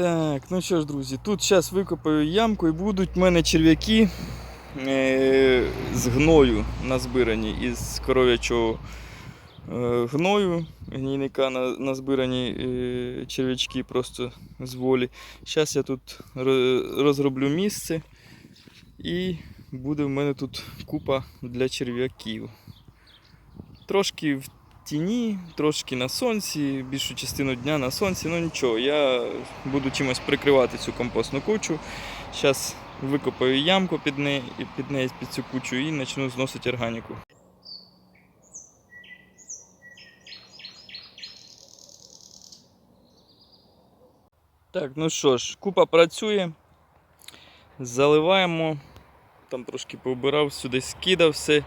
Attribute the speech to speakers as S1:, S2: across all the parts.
S1: Так, ну що ж, друзі, тут зараз викопаю ямку і будуть в мене черв'яки е, з гною назбирані із коров'ячого е, гною, гнійника на, назбирані е, черв'ячки просто з волі. Зараз я тут ро- розроблю місце і буде в мене тут купа для черв'яків. Трошки в тіні, трошки на сонці, більшу частину дня на сонці, ну нічого, я буду чимось прикривати цю компостну кучу. Зараз викопаю ямку під неї, під неї під цю кучу і почну зносити органіку. Так, ну що ж, купа працює. Заливаємо. Там трошки поубирав, сюди скидав все.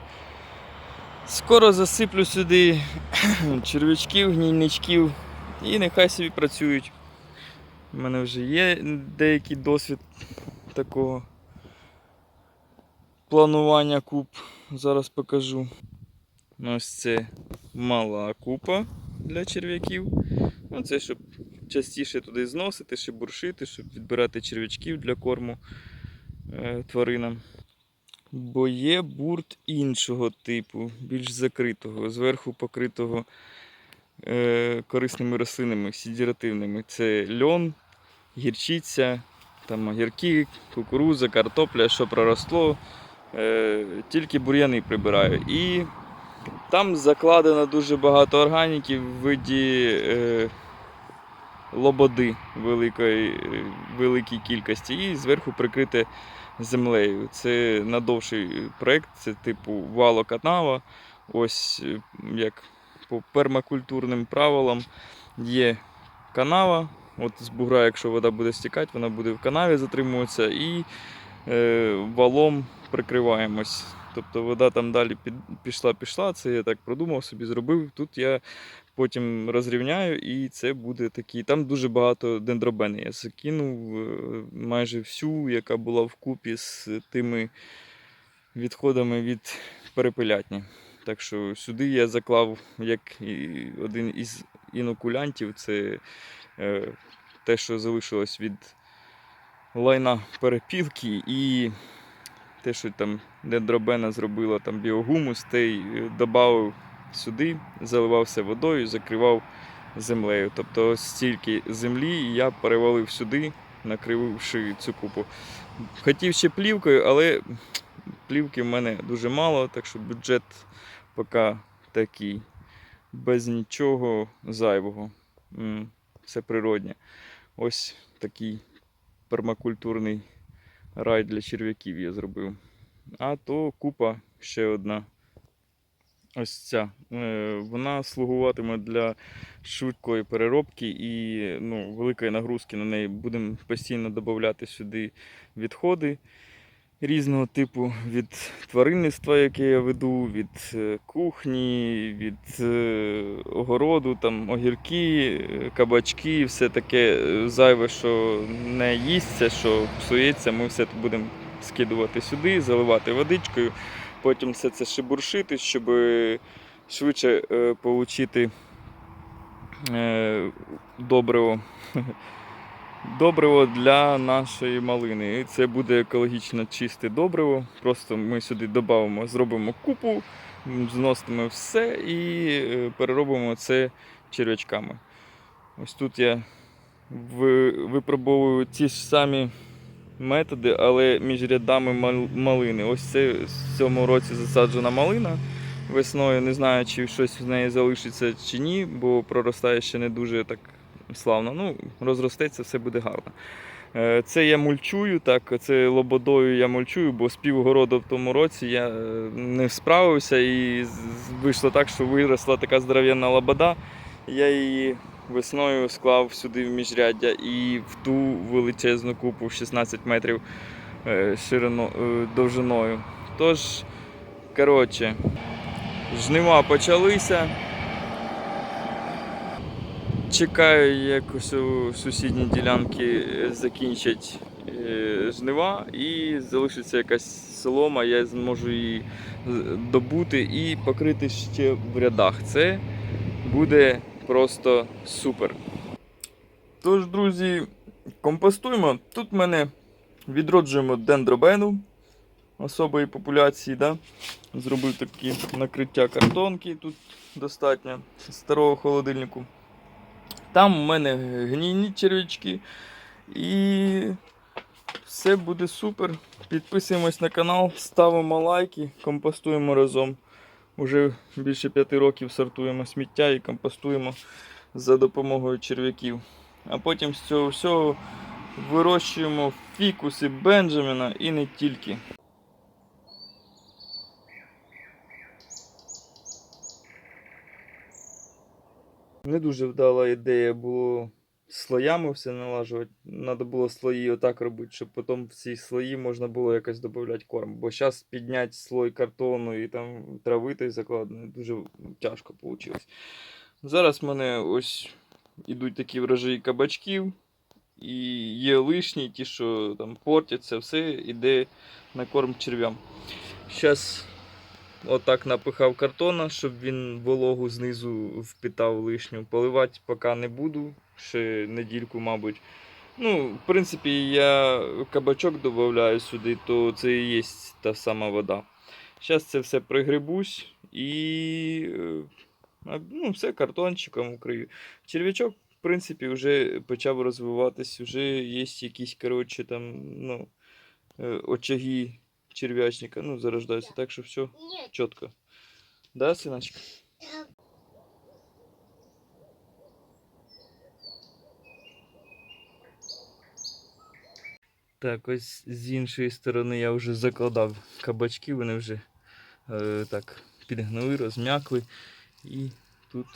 S1: Скоро засиплю сюди черв'ячків, гнійничків і нехай собі працюють. У мене вже є деякий досвід такого планування куб. Зараз покажу. Ось це мала купа для черв'яків. Ну, це щоб частіше туди зносити, щоб буршити, щоб відбирати черв'ячків для корму е, тваринам. Бо є бурт іншого типу, більш закритого, зверху покритого е, корисними рослинами, сідіративними. Це льон, гірчиця, там огірки, кукурудза, картопля, що проросло. Е, тільки бур'яни прибираю. І там закладено дуже багато органіки в виді е, лободи великої, е, великій кількості, і зверху прикрите землею. Це надовший проєкт, це типу валоканава. Ось е, як по пермакультурним правилам є канава. От з бугра, якщо вода буде стікати, вона буде в канаві затримуватися і е, валом прикриваємось. Тобто вода там далі пішла, пішла. Це я так продумав собі, зробив. Тут я потім розрівняю, і це буде такий. Там дуже багато дендробени. Я закинув е, майже всю, яка була вкупі з тими відходами від перепилятні. Так що сюди я заклав як один із інокулянтів. Це е, те, що залишилось від лайна перепілки, і те, що там дендробена зробила там біогумус, те й додав сюди, заливав все водою, закривав землею. Тобто стільки землі і я перевалив сюди, накривши цю купу. Хотів ще плівкою, але плівки в мене дуже мало, так що бюджет поки такий. Без нічого зайвого. Все природнє. Ось такий пермакультурний рай для черв'яків я зробив. А то купа ще одна. Ось ця. Е, Вона слугуватиме для швидкої переробки і ну, великої нагрузки на неї. Будемо постійно додавати сюди відходи різного типу від тваринництва, яке я веду, від е, кухні, від е, огороду, там огірки, кабачки, все таке зайве, що не їсться, що псується, ми все це будемо скидувати сюди, заливати водичкою, потім все це шебуршити, щоб швидше е, отримати е, добриво. Добриво для нашої малини. І це буде екологічно чисте добриво. Просто ми сюди додамо, зробимо купу, зносимо все і е, переробимо це черв'ячками. Ось тут я випробовую ті ж самі методи, але між рядами малини. Ось це в цьому році засаджена малина. Весною не знаю, чи щось з неї залишиться чи ні, бо проростає ще не дуже так славно. Ну, розростеться, все буде гарно. Е, Це я мульчую, так, це лободою я мульчую, бо з півгороду в тому році я е, не справився і вийшло так, що виросла така здоров'яна лобода. Я її весною склав сюди в міжряддя і в ту величезну купу в 16 метрів е, ширино, е, довжиною. Тож, коротше, жнива почалися. Чекаю, як у сусідній ділянки закінчать е, жнива і залишиться якась солома, я зможу її добути і покрити ще в рядах. Це буде просто супер. Тож, друзі, компостуємо. Тут в мене відроджуємо дендробену особої популяції. Да? Зробив такі накриття картонки, тут достатньо старого холодильнику. Там у мене гнійні черв'ячки. І все буде супер. Підписуємось на канал, ставимо лайки, компостуємо разом. Уже більше п'яти років сортуємо сміття і компостуємо за допомогою черв'яків. А потім з цього всього вирощуємо фікуси Бенджаміна і не тільки. Не дуже вдала ідея було слоями все налажувати. Треба було слої отак робити, щоб потім в ці слої можна було якось додати корм. Бо зараз підняти слой картону і там трави той закладений дуже тяжко вийшло. Зараз в мене ось ідуть такі врожаї кабачків. І є лишні, ті, що там портяться, все йде на корм черв'ям. Зараз отак напихав картона, щоб він вологу знизу впитав лишню. Поливати поки не буду, ще недільку, мабуть. Ну, в принципі, я кабачок додаю сюди, то це і є та сама вода. Зараз це все пригребусь і е, ну, все картончиком укрию. Черв'ячок, в принципі, вже почав розвиватись, вже є якісь, коротше, там, ну, е, очаги черв'ячника, ну, зарождаються, так що все
S2: Нет,
S1: чітко. Да, синочка? Так, ось з іншої сторони я вже закладав кабачки, вони вже е, так підгнили, розм'якли. І тут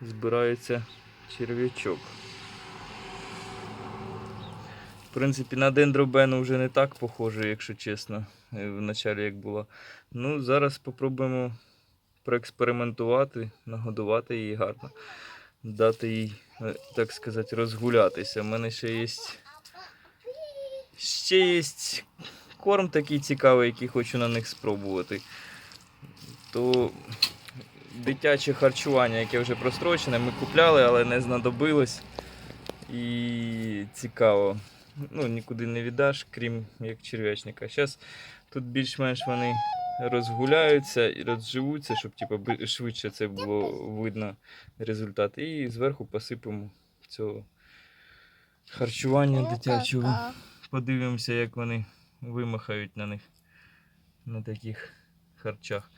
S1: збирається черв'ячок. В принципі, на дендробену вже не так похоже, якщо чесно, е, в началі як було. Ну, зараз спробуємо проекспериментувати, нагодувати її гарно, дати їй, е, так сказати, розгулятися. У мене ще є. Ще є корм такий цікавий, який хочу на них спробувати. То дитяче харчування, яке вже прострочене, ми купляли, але не знадобилось. І цікаво. Ну, нікуди не віддаш, крім як черв'ячника. Зараз тут більш-менш вони розгуляються і розживуться, щоб типу, швидше це було видно результат. І зверху посипемо цього харчування дитячого. Подивимося, як вони вимахають на них на таких харчах.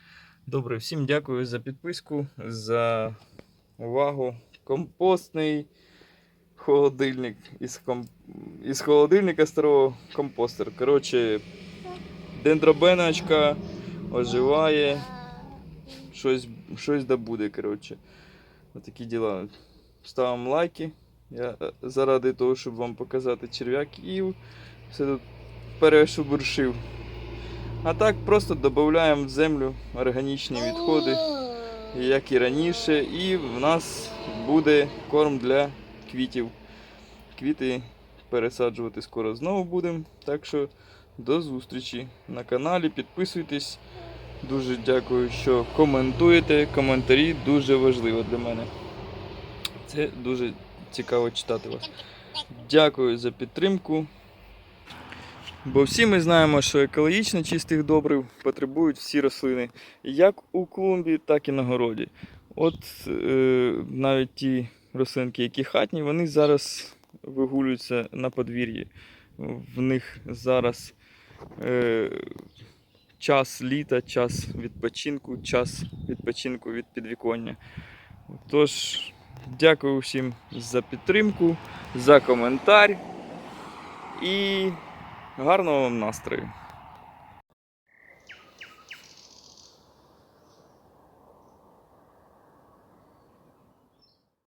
S1: Добре, всім дякую за підписку, за увагу. Компостний холодильник із, ком... із холодильника старого компостер. Коротше, дендробеночка оживає, щось, щось добуде. Коротше. Отакі діла. Ставимо лайки. Я е, заради того, щоб вам показати черв'яків, все тут перешубуршив. А так просто додаємо в землю органічні відходи, як і раніше, і в нас буде корм для квітів. Квіти пересаджувати скоро знову будемо. Так що до зустрічі на каналі. Підписуйтесь. Дуже дякую, що коментуєте. Коментарі дуже важливо для мене. Це дуже цікаво читати вас. Дякую за підтримку. Бо всі ми знаємо, що екологічно чистих добрив потребують всі рослини, як у клумбі, так і на городі. От е, навіть ті рослинки, які хатні, вони зараз вигулюються на подвір'ї. В них зараз е, час літа, час відпочинку, час відпочинку від підвіконня. Тож, дякую всім за підтримку, за коментар і гарного вам настрою.